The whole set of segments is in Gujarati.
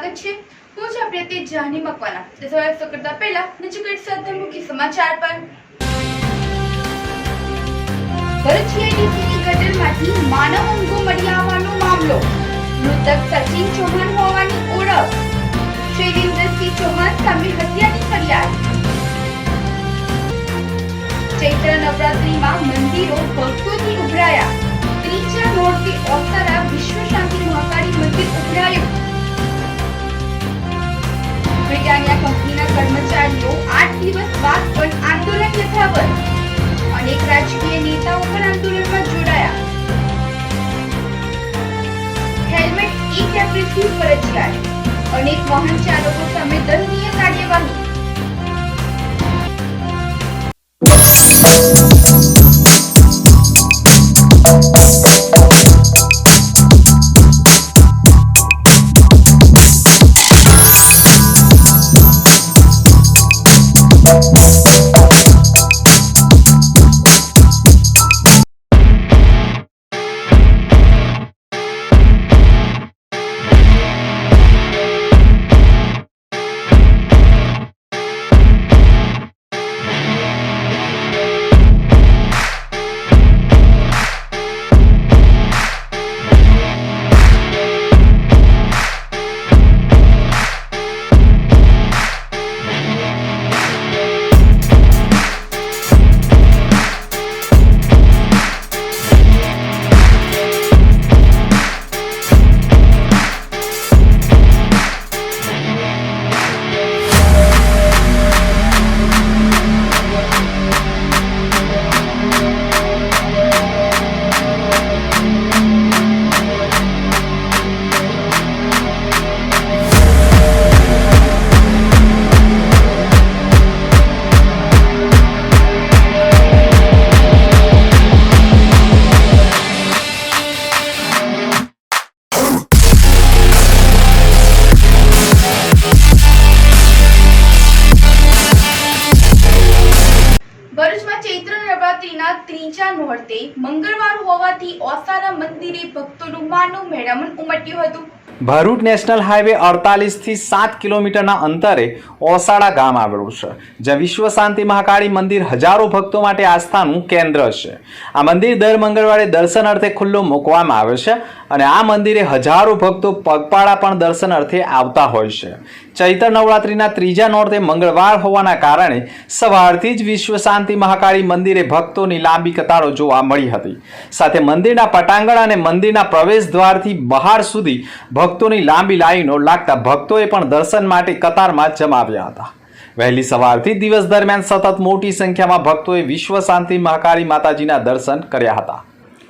સ્વાગત છે. હું છું પ્રીતિ જાની મકવાના તે સવારે કરતા પહેલા નજીક સાથે મુખ્ય સમાચાર પર. ભરૂચ માનવ અંગો મળી આવવાનો મામલો. મૃતક સચિન ચૌહાણ હોવાની ઓળખ. શૈલેન્દ્રસિંહ ચૌહાણ સામે હત્યાની ફરિયાદ. ચૈત્ર નવરાત્રીમાં મંદિરો ભક્તોથી ઉભરાયા. ત્રીજા નોરથી ઓસારા બ્રિટાનિયા કંપનીના કર્મચારીઓ આઠ દિવસ બાદ પણ આંદોલન યથાવત. અનેક રાજકીય નેતાઓ પણ આંદોલનમાં જોડાયા. હેલ્મેટ એક એપ્રિલથી ફરજિયાત. અનેક વાહન ચાલકો સામે દંડનીય કાર્યવાહી. નોરતે મંગળવાર હોવાથી ઓસાના મંદિરે ભક્તોનું માનું મેળામણ ઉમટ્યું હતું. ભરૂચ નેશનલ હાઈવે અડતાલીસથી સાત કિલોમીટરના અંતરે ઓસાડા ગામ આવેલું છે, જ્યાં વિશ્વ શાંતિ મહાકાળી મંદિર હજારો ભક્તો માટે આસ્થાનું કેન્દ્ર છે. આ મંદિર દર મંગળવારે દર્શન અર્થે ખુલ્લું મૂકવામાં આવે છે અને આ મંદિરે હજારો ભક્તો પગપાળા પણ દર્શન અર્થે આવતા હોય છે. ચૈત્ર નવરાત્રિના ત્રીજા નોરતે મંગળવાર હોવાના કારણે સવારથી જ વિશ્વ શાંતિ મહાકાળી મંદિરે ભક્તોની લાંબી કતારો જોવા મળી હતી. સાથે મંદિરના પટાંગણ અને મંદિરના પ્રવેશ દ્વારથી બહાર સુધી ભક્તોની લાંબી લાઈનો લાગતા ભક્તોએ પણ દર્શન માટે કતારમાં જમાવ્યા હતા. વહેલી સવારથી દિવસ દરમિયાન સતત મોટી સંખ્યામાં ભક્તોએ વિશ્વ શાંતિ મહાકાળી માતાજીના દર્શન કર્યા હતા.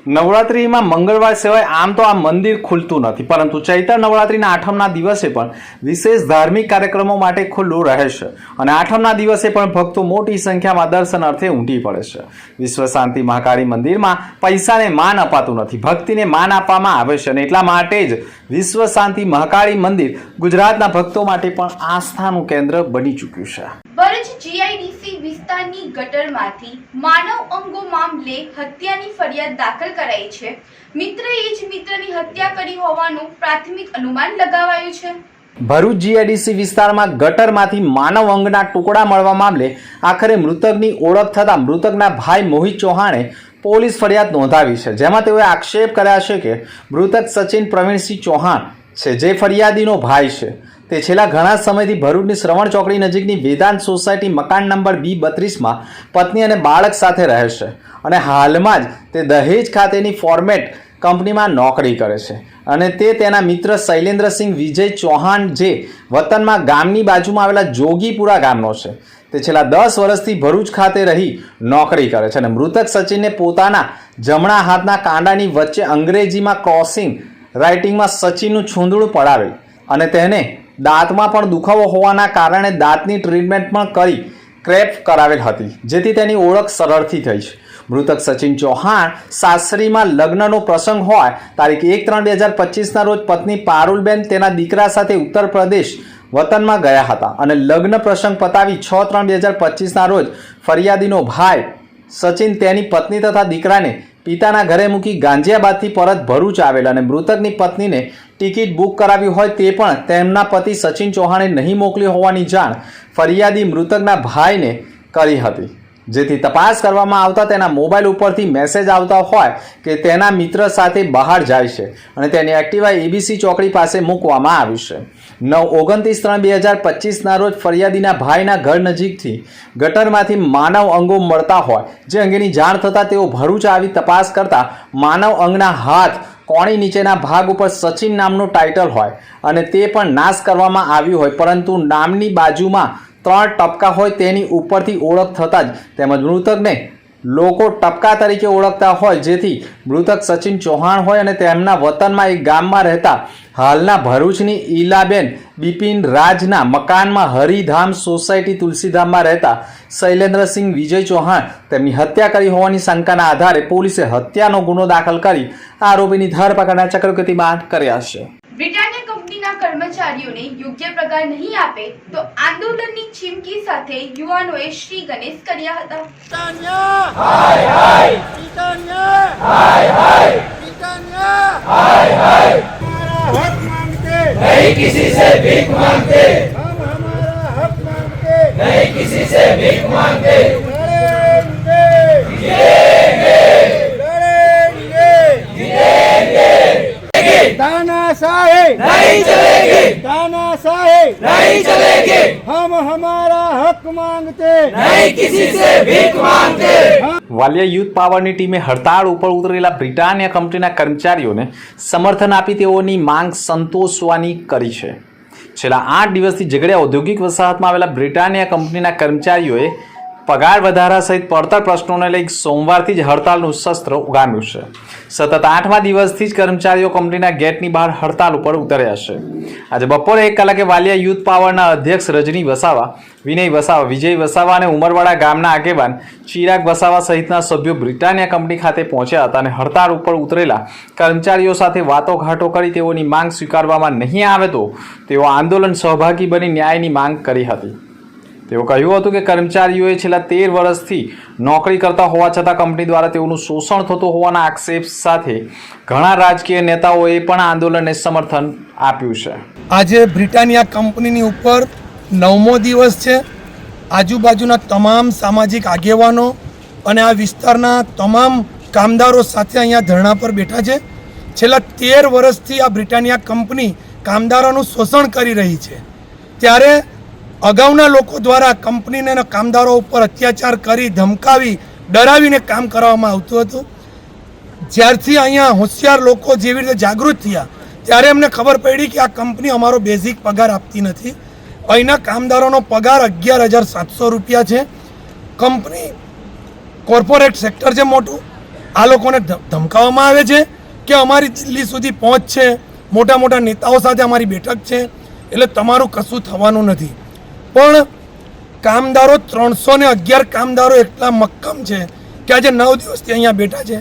નવરાત્રિમાં મંગળવાર સિવાય આમ તો આ મંદિર ખુલતું નથી, પરંતુ ચૈત્ર નવરાત્રિના આઠમના દિવસે પણ વિશેષ ધાર્મિક કાર્યક્રમો માટે ખુલ્લું રહેશે અને આઠમના દિવસે પણ ભક્તો મોટી સંખ્યામાં દર્શન અર્થે ઉમટી પડે છે. વિશ્વ શાંતિ મહાકાળી મંદિરમાં પૈસાને માન અપાતું નથી, ભક્તિને માન આપવામાં આવે છે અને એટલા માટે જ વિશ્વ શાંતિ મહાકાળી મંદિર ગુજરાતના ભક્તો માટે પણ આસ્થાનું કેન્દ્ર બની ચૂક્યું છે. ભરૂચ જીઆઈડીસી વિસ્તારની ગટરમાંથી માનવ અંગો મામલે હત્યાની ફરિયાદ દાખલ કરાઈ છે. મિત્રએ જ મિત્રની હત્યા કરી હોવાનું પ્રાથમિક અનુમાન લગાવાયું છે. ભરૂચ જીઆઈડીસી વિસ્તારમાં ગટરમાંથી માનવ અંગના ટુકડા મળવા મામલે આખરે મૃતકની ઓળખ થતાં મૃતકના ભાઈ મોહિત ચૌહાણે પોલીસ ફરિયાદ નોંધાવી છે. જેમાં તેઓએ આક્ષેપ કર્યા છે કે મૃતક સચિન પ્રવીણસિંહ ચૌહાણ છે, જે ફરિયાદીનો ભાઈ છે. તે છેલ્લા ઘણા સમયથી ભરૂચની શ્રવણ ચોકડી નજીકની વેદાંત સોસાયટી મકાન નંબર બી બત્રીસમાં પત્ની અને બાળક સાથે રહે છે અને હાલમાં જ તે દહેજ ખાતેની ફોર્મેટ કંપનીમાં નોકરી કરે છે. અને તે તેના મિત્ર શૈલેન્દ્રસિંહ વિજય ચૌહાણ જે વતનમાં ગામની બાજુમાં આવેલા જોગીપુરા ગામનો છે. તે છેલ્લા દસ વર્ષથી ભરૂચ ખાતે રહી નોકરી કરે છે અને મૃતક સચિનને પોતાના જમણા હાથના કાંડાની વચ્ચે અંગ્રેજીમાં ક્રોસિંગ રાઇટિંગમાં સચિનનું છૂંદડું પડાવેલ અને તેને દાંતમાં પણ દુખાવો હોવાના કારણે દાંતની ટ્રીટમેન્ટ પણ કરી ક્રેપ કરાવેલ હતી, જેથી તેની ઓળખ સરળથી થઈ છે. મૃતક સચિન ચૌહાણ સાસરીમાં લગ્નનો પ્રસંગ હોય, તારીખ એક ત્રણ બે હજાર પચીસના રોજ પત્ની પારુલબેન તેના દીકરા સાથે ઉત્તર પ્રદેશ વતનમાં ગયા હતા અને લગ્ન પ્રસંગ પતાવી છ ત્રણ બે હજાર પચીસના રોજ ફરિયાદીનો ભાઈ સચિન તેની પત્ની તથા દીકરાને પિતાના ઘરે મૂકી ગાંજિયાબાદથી પરત ભરૂચ આવેલ અને મૃતકની પત્નીને ટિકિટ બુક કરાવી હોય તે પણ તેમના પતિ સચિન ચૌહાણે નહીં મોકલી હોવાની જાણ ફરિયાદી મૃતકના ભાઈને કરી હતી. જેથી તપાસ કરવામાં આવતા તેના મોબાઈલ ઉપરથી મેસેજ આવતા હોય કે તેના મિત્ર સાથે બહાર જાય છે અને તેની એક્ટિવા એબીસી ચોકડી પાસે મૂકવામાં આવ્યું છે. નવ ઓગણત્રીસ ત્રણ બે હજાર પચીસના રોજ ફરિયાદીના ભાઈના ઘર નજીકથી ગટરમાંથી માનવ અંગો મળતા હોય, જે અંગેની જાણ થતાં તેઓ ભરૂચ આવી તપાસ કરતા માનવ અંગના હાથ કોણી નીચેના ભાગ ઉપર સચિન નામનું ટાઇટલ હોય અને તે પણ નાશ કરવામાં આવ્યું હોય, પરંતુ નામની બાજુમાં ત્રણ ટપકા હોય તેની ઉપરથી ઓળખ થતાં જ તેમજ મૃતકને લોકો ટપકા તરીકે ઓળખતા હોય, જેથી મૃતક સચિન ચૌહાણ હોય અને તેમના વતનમાં એક ગામમાં રહેતા હાલના ભરૂચની ઈલાબેન બિપિન રાજના મકાનમાં હરિધામ સોસાયટી તુલસીધામમાં રહેતા શૈલેન્દ્રસિંહ વિજય ચૌહાણ તેમની હત્યા કરી હોવાની શંકાના આધારે પોલીસે હત્યાનો ગુનો દાખલ કરી આરોપીની ધરપકડના ચક્રગતિમાન કર્યા છે. કંપનીના કર્મચારીઓને યોગ્ય પગાર નહીં આપે તો આંદોલનની ચીમકી સાથે યુવાનોએ શ્રી ગણેશ કર્યા હતા Pitanya! Hai hai! Pitanya! Hai hai! Pitanya! Hai hai! हमारा हक मांगते नहीं किसी से भीख मांगते हम हमारा हक मांगते नहीं किसी से भीख मांगते लड़ेंगे तानाशाही नहीं चलेगी तानाशाही नहीं चलेगी हम हमारा हक मांगते नहीं किसी से भीख मांगते વાલિયા યુથ પાવરની ટીમે હડતાળ ઉપર ઉતરેલા બ્રિટાનિયા કંપનીના કર્મચારીઓને સમર્થન આપી તેઓની માંગ સંતોષવાની કરી છે છેલ્લા આઠ દિવસથી ઝઘડિયા ઔદ્યોગિક વસાહતમાં આવેલા બ્રિટાનિયા કંપનીના કર્મચારીઓએ પગાર વધારા સહિત પડતર પ્રશ્નોને લઈ સોમવારથી જ હડતાલનું શસ્ત્ર ઉગામ્યું છે. સતત આઠમા દિવસથી જ કર્મચારીઓ કંપનીના ગેટની બહાર હડતાલ ઉપર ઉતર્યા છે. આજે બપોરે એક કલાકે વાલિયા યુથ પાવરના અધ્યક્ષ રજની વસાવા, વિનય વસાવા, વિજય વસાવા અને ઉમરવાડા ગામના આગેવાન ચિરાગ વસાવા સહિતના સભ્યો બ્રિટાનિયા કંપની ખાતે પહોંચ્યા હતા અને હડતાળ ઉપર ઉતરેલા કર્મચારીઓ સાથે વાતો ઘાટો કરી તેઓની માંગ સ્વીકારવામાં નહીં આવે તો તેઓ આંદોલન સહભાગી બની ન્યાયની માંગ કરી હતી. તેઓ કહ્યું હતું કે કર્મચારીઓએ છેલ્લા તેર વર્ષથી નોકરી કરતા હોવા છતાં કંપની દ્વારા તેઓનું શોષણ થતું હોવાના આક્ષેપ સાથે ઘણા રાજકીય નેતાઓએ પણ આંદોલનને સમર્થન આપ્યું છે. આજે બ્રિટાનિયા કંપનીની ઉપર નવમો દિવસ છે. આજુબાજુના તમામ સામાજિક આગેવાનો અને આ વિસ્તારના તમામ કામદારો સાથે અહીંયા ધરણા પર બેઠા છે. છેલ્લા તેર વર્ષથી આ બ્રિટાનિયા કંપની કામદારોનું શોષણ કરી રહી છે. ત્યારે અગાઉના લોકો દ્વારા કંપનીને કામદારો ઉપર અત્યાચાર કરી, ધમકાવી, ડરાવીને કામ કરવામાં આવતું હતું. જ્યારથી અહીંયા હોશિયાર લોકો જેવી રીતે જાગૃત થયા, ત્યારે એમને ખબર પડી કે આ કંપની અમારો બેઝિક પગાર આપતી નથી. અહીંના કામદારોનો પગાર અગિયાર હજાર સાતસો રૂપિયા છે. કંપની કોર્પોરેટ સેક્ટર છે મોટું. આ લોકોને ધમકાવવામાં આવે છે કે અમારી દિલ્હી સુધી પહોંચ છે. મોટા મોટા નેતાઓ સાથે અમારી બેઠક છે. એટલે તમારું કશું થવાનું નથી. પણ કામદારો ત્રણસો ને અગિયાર કામદારો એટલા મક્કમ છે કે આજે નવ દિવસથી અહીંયા બેઠા છે.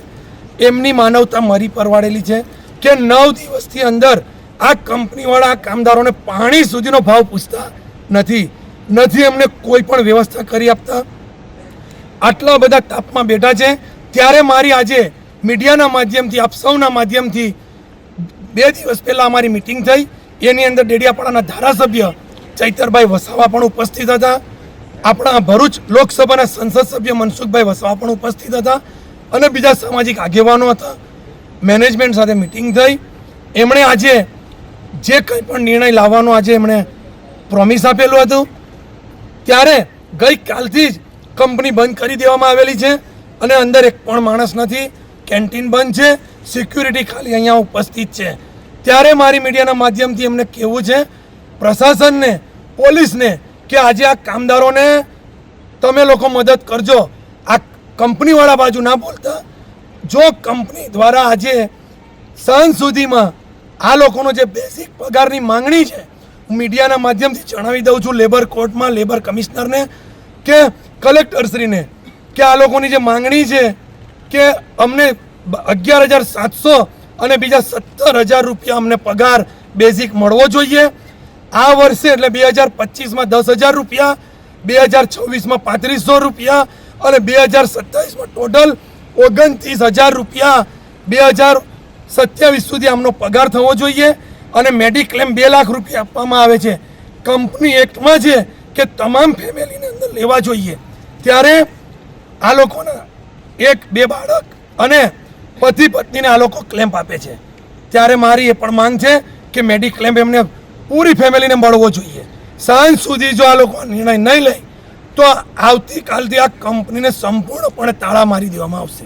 એમની માનવતા મરી પરવાડેલી છે કે નવ દિવસથી અંદર આ કંપનીવાળા આ કામદારોને પાણી સુધીનો ભાવ પૂછતા નથી. નથી એમને કોઈ પણ વ્યવસ્થા કરી આપતા. આટલા બધા તાપમાં બેઠા છે. ત્યારે મારી આજે મીડિયાના માધ્યમથી, આપ સૌના માધ્યમથી બે દિવસ પહેલાં અમારી મિટિંગ થઈ. એની અંદર ડેડિયાપાડાના ધારાસભ્ય ચૈતરભાઈ વસાવા પણ ઉપસ્થિત હતા. આપણા ભરૂચ લોકસભાના સંસદ સભ્ય મનસુખભાઈ વસાવા પણ ઉપસ્થિત હતા અને બીજા સામાજિક આગેવાનો હતા. મેનેજમેન્ટ સાથે મિટિંગ થઈ. એમણે આજે જે કંઈ પણ નિર્ણય લાવવાનો આજે એમણે પ્રોમિસ આપેલું હતું. ત્યારે ગઈકાલથી જ કંપની બંધ કરી દેવામાં આવેલી છે અને અંદર એક પણ માણસ નથી. કેન્ટીન બંધ છે. સિક્યુરિટી ખાલી અહીંયા ઉપસ્થિત છે. ત્યારે મારી મીડિયાના માધ્યમથી એમને કહેવું છે, પ્રશાસનને પોલીસને કે આજે આ કામદારોને તમે લોકો મદદ કરજો. આ કંપનીવાળા બાજુ ના બોલતા. જો કંપની દ્વારા આજે સાંજ સુધીમાં આ લોકોનો જે બેઝિક પગારની માંગણી છે, હું મીડિયાના માધ્યમથી જણાવી દઉં છું લેબર કોર્ટમાં લેબર કમિશનરને કે કલેક્ટરશ્રીને કે આ લોકોની જે માંગણી છે કે અમને અગિયાર હજાર સાતસો અને બીજા સત્તર હજાર રૂપિયા અમને પગાર બેઝિક મળવો જોઈએ. આ વર્ષે એટલે બે હજાર પચીસમાં દસ હજાર રૂપિયા, બે હજાર છવ્વીસમાં પાંત્રીસો રૂપિયા અને બે હજાર સત્તાવીસમાં ટોટલ ઓગણત્રીસ હજાર રૂપિયા. બે હજાર સત્યાવીસ સુધી આમનો પગાર થવો જોઈએ અને મેડિક્લેમ બે લાખ રૂપિયા આપવામાં આવે છે. કંપની એક્ટમાં છે કે તમામ ફેમિલીને અંદર લેવા જોઈએ. ત્યારે આ લોકોના એક, બે બાળક અને પતિ પત્નીને આ લોકો ક્લેમ્પ આપે છે. ત્યારે મારી એ પણ માંગ છે કે મેડિક્લેમ એમને પૂરી ફેમિલીને મળવો જોઈએ. સાંજ સુધી જો આ લોકો નિર્ણય નહીં લે, તો આવતીકાલથી આ કંપનીને સંપૂર્ણપણે તાળા મારી દેવામાં આવશે.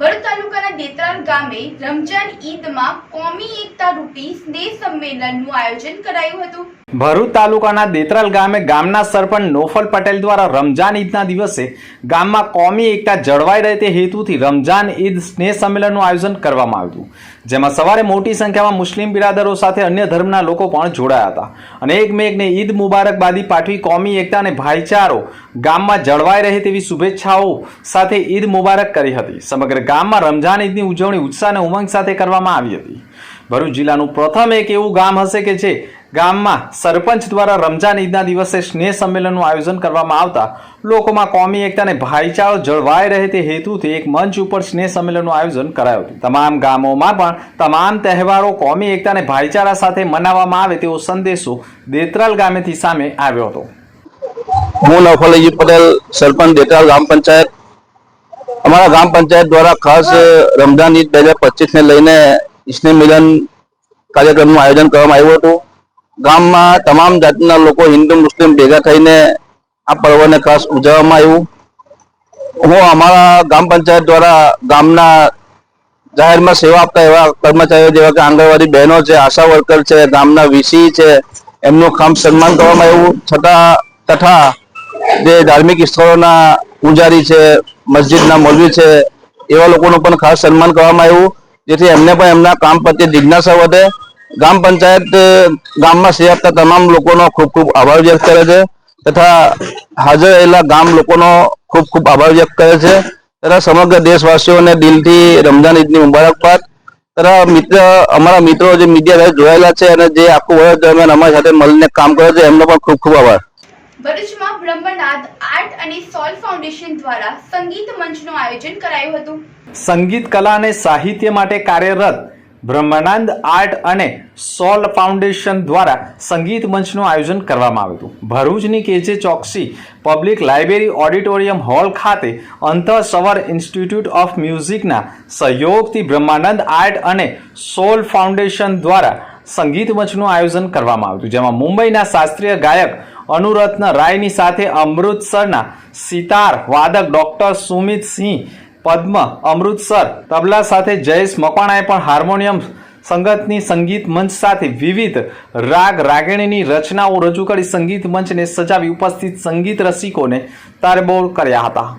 ભરૂચ તાલુકાના દેતરાલ ગામે રમજાન ઈદમાં કોમી એકતા રૂપી સ્નેહ સંમેલનનું આયોજન કરાયું હતું. ભરૂચ તાલુકાના દેતરાલ ગામે ગામના સરપંચ નોફલ પટેલ દ્વારા રમજાન ઈદના દિવસે ગામમાં કોમી એકતા જળવાઈ રહે તે હેતુથી રમજાન ઈદ સ્નેહ સંમેલનનું આયોજન કરવામાં આવ્યું જેમાં સવારે મોટી સંખ્યામાં મુસ્લિમ બિરાદરો સાથે અન્ય ધર્મના લોકો પણ જોડાયા હતા. અને એકમેકને ઈદ મુબારકબાદી પાઠવી કોમી એકતા અને ભાઈચારો ગામમાં જળવાઈ રહે તેવી શુભેચ્છાઓ સાથે ઈદ મુબારક કરી હતી. સમગ્ર ગામમાં રમજાન ઈદની ઉજવણી, ઉત્સાહ અને ઉમંગ સાથે કરવામાં આવી હતી. ભરૂચ જિલ્લાનું પ્રથમ એક એવું ગામ હશે કે જે ગામમાં સરપંચ દ્વારા રમજાન ઈદના દિવસે સ્નેહ સંમેલનનું આયોજન કરવામાં આવતા લોકોમાં કોમી એકતા અને ભાઈચારો જળવાઈ રહે તે હેતુથી એક મંચ ઉપર સ્નેહ સંમેલનનું આયોજન કરાયું હતું. તમામ ગામોમાં પણ તમામ તહેવારો કોમી એકતા અને ભાઈચારા સાથે મનાવવામાં આવે તેવો સંદેશો દેતરાલ ગામેથી સામે આવ્યો હતો. હું નવફલજી પટેલ, સરપંચ દેતરાલ ગ્રામ પંચાયત. અમારા ગ્રામ પંચાયત દ્વારા ખાસ રમઝાન ઈદ બે હજાર પચીસને લઈને સ્નેહ મિલન કાર્યક્રમનું આયોજન કરવામાં આવ્યું હતું. ગામમાં તમામ જાતના લોકો હિન્દુ, મુસ્લિમ ભેગા થઈને આ પર્વને ખાસ ઉજવવામાં આવ્યું. હું અમારા ગ્રામ પંચાયત દ્વારા ગામના જાહેરમાં સેવા આપતા એવા કર્મચારીઓ જેવા કે આંગણવાડી બહેનો છે, આશા વર્કર છે, ગામના વીસી છે, એમનું કામ સન્માન કરવામાં આવ્યું. છતાં તથા જે ધાર્મિક સ્થળોના પૂજારી છે, મસ્જિદના મૌલવી છે, એવા લોકોનું પણ ખાસ સન્માન કરવામાં આવ્યું. જેથી એમને પણ એમના કામ પ્રત્યે જિજ્ઞાસા વધે. ગ્રામ પંચાયત ગામમાં સેવા આપતા તમામ લોકોનો ખૂબ ખૂબ આભાર વ્યક્ત કરે છે તથા હાજર રહેલા ગામ લોકોનો ખૂબ ખૂબ આભાર વ્યક્ત કરે છે તથા સમગ્ર દેશવાસીઓને દિલથી રમઝાન ઈદની મુબારકબાદ. તથા મિત્ર અમારા મિત્રો જે મીડિયા જોડાયેલા છે અને જે આખું વર્ષ દરમિયાન અમારી સાથે મળીને કામ કરે છે એમનો પણ ખૂબ ખૂબ આભાર. ભરૂચમાં બ્રહ્મનાદ આર્ટ અને સોલ ફાઉન્ડેશન દ્વારા સંગીત મંચનું આયોજન કરાયું હતું. સંગીત કલા અને સાહિત્ય માટે કાર્યરત બ્રહ્માનંદ આર્ટ અને સોલ ફાઉન્ડેશન દ્વારા સંગીત મંચનું આયોજન કરવામાં આવ્યું હતું. ભરૂચની K J Choksi public library auditorium hall ખાતે અંતર સવર ઇન્સ્ટિટ્યૂટ ઓફ મ્યુઝિકના સહયોગથી બ્રહ્માનંદ આર્ટ અને સોલ ફાઉન્ડેશન દ્વારા સંગીત મંચનું આયોજન કરવામાં આવ્યું હતું. જેમાં મુંબઈના શાસ્ત્રીય ગાયક અનુરત્ન રાયની સાથે અમૃતસરના સિતાર, વાદક ડોક્ટર સુમિત સિંહ પદ્મ અમૃતસર તબલા સાથે જયેશ મકવાણાએ પણ હાર્મોનિયમ સંગતની સંગીત મંચ સાથે વિવિધ રાગ રાગિણીની રચનાઓ રજૂ કરી સંગીત મંચને સજાવી ઉપસ્થિત સંગીત રસિકોને તારબોળ કર્યા હતા.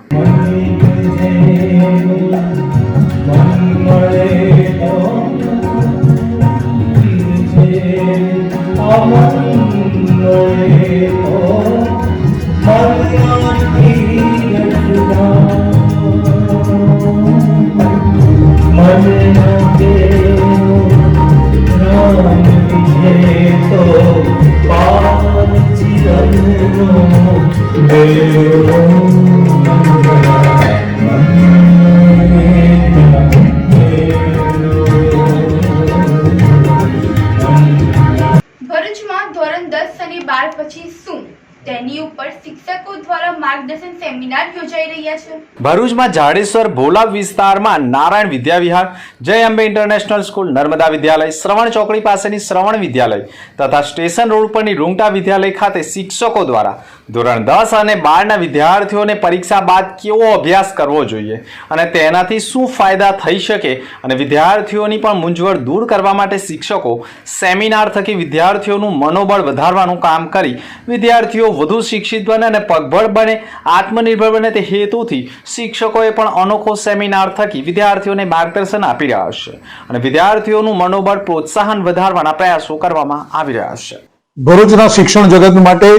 તેની ઉપર શિક્ષકો દ્વારા માર્ગદર્શન સેમિનાર યોજાઈ રહ્યા છે. ભરૂચમાં જાડેશ્વર ભોલા વિસ્તારમાં નારાયણ વિદ્યાવિહાર જય અંબે ઇન્ટરનેશનલ સ્કૂલ, નર્મદા વિદ્યાલય, શ્રવણ ચોકડી પાસેની શ્રવણ વિદ્યાલય તથા સ્ટેશન રોડ પરની રૂંગટા વિદ્યાલય ખાતે શિક્ષકો દ્વારા ધોરણ દસ અને બારના વિદ્યાર્થીઓને પરીક્ષા બાદ કેવો અભ્યાસ કરવો જોઈએ અને તેનાથી શું ફાયદા થઈ શકે અને વિદ્યાર્થીઓની પણ મૂંઝવણ દૂર કરવા માટે શિક્ષકો સેમિનાર થકી વિદ્યાર્થીઓનું મનોબળ વધારવાનું કામ કરી વિદ્યાર્થીઓ વધુ શિક્ષિત બને અને પગભર બને, આત્મનિર્ભર બને તે હેતુથી શિક્ષકોએ પણ અનોખો સેમિનાર થકી વિદ્યાર્થીઓને માર્ગદર્શન આપી રહ્યા છે અને વિદ્યાર્થીઓનું મનોબળ પ્રોત્સાહન વધારવાના પ્રયાસો કરવામાં આવી રહ્યા છે. ભરૂચના શિક્ષણ જગત માટે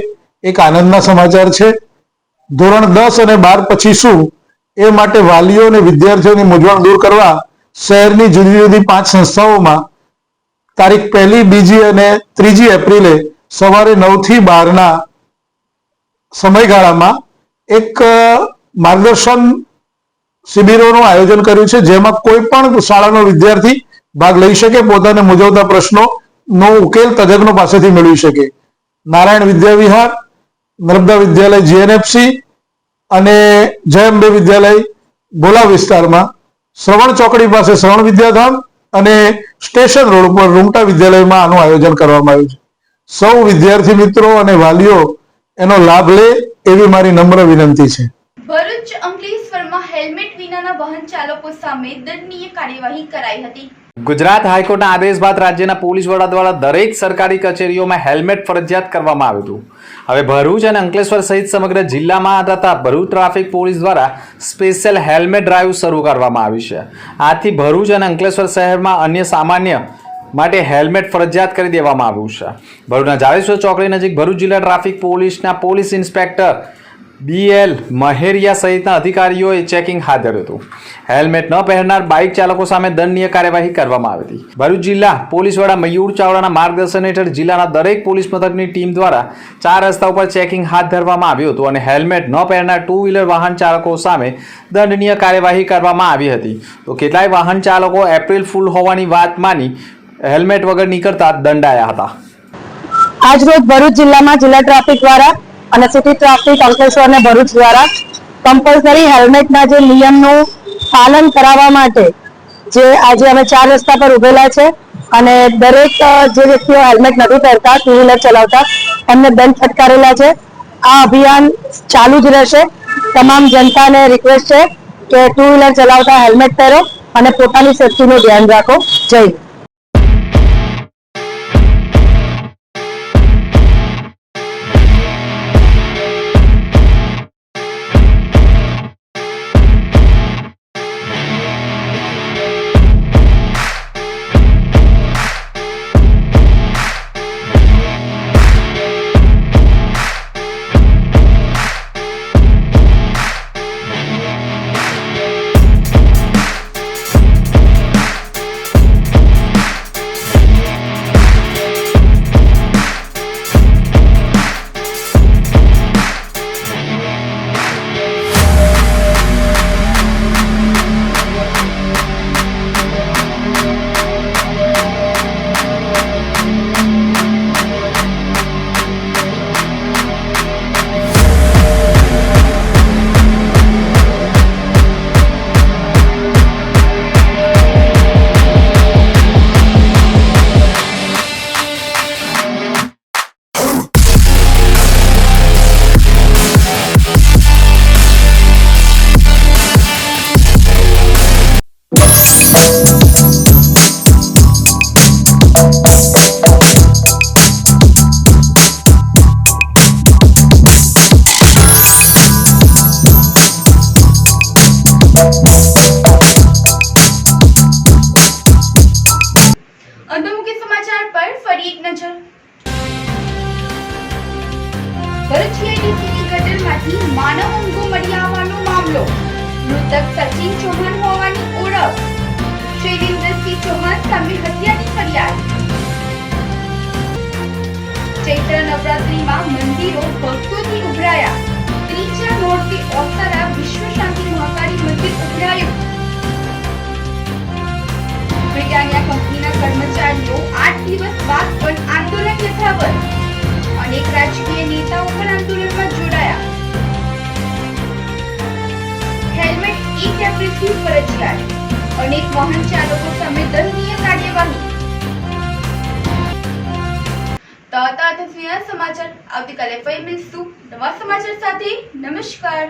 એક આનંદના સમાચાર છે. ધોરણ દસ અને બાર પછી શું? એ માટે વાલીઓ અને વિદ્યાર્થીઓની મૂંઝવણ દૂર કરવા શહેરની જુદી જુદી પાંચ સંસ્થાઓમાં તારીખ પહેલી, બીજી અને ત્રીજી એપ્રિલે સવારે નવથી બારના સમયગાળામાં એક માર્ગદર્શન શિબિરોનું આયોજન કર્યું છે, જેમાં કોઈ પણ શાળાનો વિદ્યાર્થી ભાગ લઈ શકે, પોતાને મૂંઝવતા પ્રશ્નો નો ઉકેલ તજજ્ઞો પાસેથી મેળવી શકે. નારાયણ વિદ્યાવિહાર, નર્મદા વિદ્યાલય જીએનએફસી અને જય અંબે વિદ્યાલય ભોલા વિસ્તારમાં શ્રવણ ચોકડી પાસે શ્રવણ વિદ્યાધામ અને સ્ટેશન રોડ ઉપર રૂમટા વિદ્યાલયમાં આનું આયોજન કરવામાં આવ્યું છે. સૌ વિદ્યાર્થી મિત્રો અને વાલીઓ એનો લાભ લે એવી મારી નમ્ર વિનંતી છે. ભરૂચ અંકલેશ્વરમાં હેલ્મેટ વિનાના વાહન ચાલકો સામે દંડનીય કાર્યવાહી કરાઈ હતી. ગુજરાત હાઈકોર્ટના આદેશ બાદ રાજ્યના પોલીસ વડા દ્વારા દરેક સરકારી કચેરીઓમાં હેલ્મેટ ફરજિયાત કરવામાં આવ્યું હતું. હવે ભરૂચ અને અંકલેશ્વર સહિત સમગ્ર જિલ્લામાં તથા ભરૂચ ટ્રાફિક પોલીસ દ્વારા સ્પેશિયલ હેલ્મેટ ડ્રાઈવ શરૂ કરવામાં આવી છે. આથી ભરૂચ અને અંકલેશ્વર શહેરમાં અન્ય સામાન્ય માટે હેલ્મેટ ફરજિયાત કરી દેવામાં આવ્યું છે. ભરૂચના જાડેશ્વર ચોકડી નજીક ભરૂચ જિલ્લા ટ્રાફિક પોલીસના પોલીસ ઇન્સ્પેક્ટર બીએલ મહેરિયા સહિતના અધિકારીઓએ ચેકિંગ હાથ ધર્યું હતું. હેલ્મેટ ન પહેરનાર બાઇક ચાલકો સામે દંડનીય કાર્યવાહી કરવામાં આવી હતી. ભરૂચ જિલ્લા પોલીસ વડા મયુર ચાવડાના માર્ગદર્શન હેઠળ જિલ્લાના દરેક પોલીસ મથકની ટીમ દ્વારા ચાર રસ્તા ઉપર ચેકિંગ હાથ ધરવામાં આવ્યું હતું અને હેલ્મેટ ન પહેરનાર ટુ વ્હીલર વાહન ચાલકો સામે દંડનીય કાર્યવાહી કરવામાં આવી હતી. તો કેટલાય વાહન ચાલકો એપ્રિલ ફૂલ હોવાની વાત માની હેલ્મેટ વગર નીકળતા દંડાયા હતા. આજરોજ ભરૂચ જિલ્લામાં જિલ્લા ટ્રાફિક દ્વારા અને સિટી ટ્રાફિક અંકલેશ્વર અને ભરૂચ દ્વારા કમ્પલસરી હેલ્મેટના જે નિયમનું પાલન કરાવવા માટે જે આજે અમે ચાર રસ્તા પર ઉભેલા છે અને દરેક જે વ્યક્તિઓ હેલ્મેટ નથી પહેરતા, ટુ વ્હીલર ચલાવતા, એમને દંડ ફટકારેલા છે. આ અભિયાન ચાલુ જ રહેશે. તમામ જનતાને રિક્વેસ્ટ છે કે ટુ વ્હીલર ચલાવતા હેલ્મેટ પહેરો અને પોતાની સેફટીનું ધ્યાન રાખો. જય એક નજર. ભરૂચ CIDCની ગટરમાંથી માનવ અંગો મળી આવવાનો મામલો. મૃતક સચિન ચૌહાણ હોવાની ઓળખ. શૈલેન્દ્રસિંહ ચૌહાણ સામે હત્યાની ફરિયાદ. ચૈત્ર નવરાત્રિમાં મંદિરો ભક્તોથી ઉભરાયા. ત્રીજા નોરથી ઓસરા વિશ્વ શાંતિ મહાકાળી મંદિર ઉભરાયું. વાહન ચાલકો સામે દંડનીય કાર્યવાહી. તો સમાચાર આવતીકાલે ફરી મળીશું. નવા સમાચાર સાથે નમસ્કાર.